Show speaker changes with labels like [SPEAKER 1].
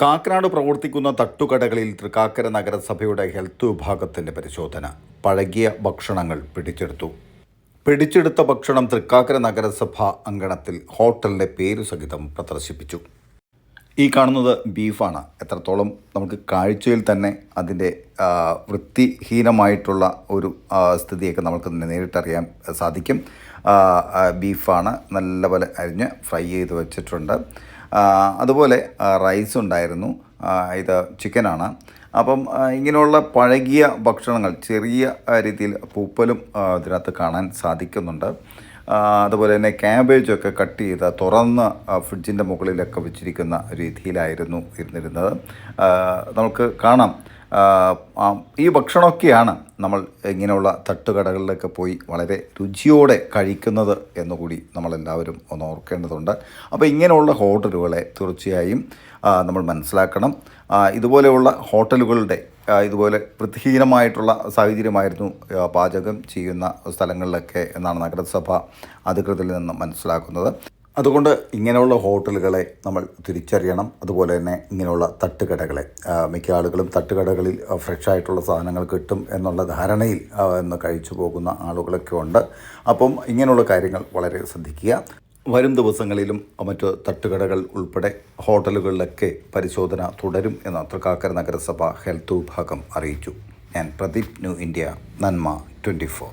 [SPEAKER 1] കാക്കനാട് പ്രവർത്തിക്കുന്ന തട്ടുകടകളിൽ തൃക്കാക്കര നഗരസഭയുടെ ഹെൽത്ത് വിഭാഗത്തിന്റെ പരിശോധന. പഴകിയ ഭക്ഷണങ്ങൾ പിടിച്ചെടുത്തു. പിടിച്ചെടുത്ത ഭക്ഷണം തൃക്കാക്കര നഗരസഭ അങ്കണത്തിൽ ഹോട്ടലിന്റെ പേരു സഹിതം പ്രദർശിപ്പിച്ചു. ഈ കാണുന്നത് ബീഫാണ്. എത്രത്തോളം നമുക്ക് കാഴ്ചയിൽ തന്നെ അതിന്റെ വൃത്തിഹീനമായിട്ടുള്ള ഒരു സ്ഥിതിയൊക്കെ നമുക്ക് തന്നെ നേരിട്ടറിയാൻ സാധിക്കും. ബീഫാണ്. നല്ലപോലെ അരിഞ്ഞ് ഫ്രൈ ചെയ്ത് വെച്ചിട്ടുണ്ട്. അതുപോലെ റൈസ് ഉണ്ടായിരുന്നു. ഇത് ചിക്കനാണ് അപ്പം ഇങ്ങനെയുള്ള പഴകിയ ഭക്ഷണങ്ങൾ ചെറിയ രീതിയിൽ പൂപ്പലും ഇതിനകത്ത് കാണാൻ സാധിക്കുന്നുണ്ട്. അതുപോലെ തന്നെ ക്യാബേജൊക്കെ കട്ട് ചെയ്ത് തുറന്ന് ഫ്രിഡ്ജിന്റെ മുകളിലൊക്കെ വെച്ചിരിക്കുന്ന രീതിയിലായിരുന്നു ഇരുന്നിരുന്നത്. നമുക്ക് കാണാം. ഈ ഭക്ഷണമൊക്കെയാണ് നമ്മൾ ഇങ്ങനെയുള്ള തട്ടുകടകളിലൊക്കെ പോയി വളരെ രുചിയോടെ കഴിക്കുന്നത് എന്നുകൂടി നമ്മളെല്ലാവരും ഒന്ന് ഓർക്കേണ്ടതുണ്ട്. അപ്പോൾ ഇങ്ങനെയുള്ള ഹോട്ടലുകളെ തീർച്ചയായും നമ്മൾ മനസ്സിലാക്കണം. ഇതുപോലെയുള്ള ഹോട്ടലുകളുടെ ഇതുപോലെ വൃത്തിഹീനമായിട്ടുള്ള സാഹചര്യമായിരുന്നു പാചകം ചെയ്യുന്ന സ്ഥലങ്ങളിലൊക്കെ എന്നാണ് നഗരസഭ അധികൃതരിൽ നിന്ന് മനസ്സിലാക്കുന്നത്. അതുകൊണ്ട് ഇങ്ങനെയുള്ള ഹോട്ടലുകളെ നമ്മൾ തിരിച്ചറിയണം. അതുപോലെ തന്നെ ഇങ്ങനെയുള്ള തട്ടുകടകളെ മിക്ക ആളുകളും തട്ടുകടകളിൽ ഫ്രഷായിട്ടുള്ള സാധനങ്ങൾ കിട്ടും എന്നുള്ള ധാരണയിൽ എന്ന് കഴിച്ചു പോകുന്ന ആളുകളൊക്കെ ഉണ്ട്. അപ്പം ഇങ്ങനെയുള്ള കാര്യങ്ങൾ വളരെ ശ്രദ്ധിക്കുക. വരും ദിവസങ്ങളിലും മറ്റ് തട്ടുകടകൾ ഉൾപ്പെടെ ഹോട്ടലുകളിലൊക്കെ പരിശോധന തുടരും എന്ന് തൃക്കാക്കര നഗരസഭ ഹെൽത്ത് വിഭാഗം അറിയിച്ചു. ഞാൻ പ്രദീപ് ന്യൂ ഇന്ത്യ നന്മ ട്വന്റി ഫോർ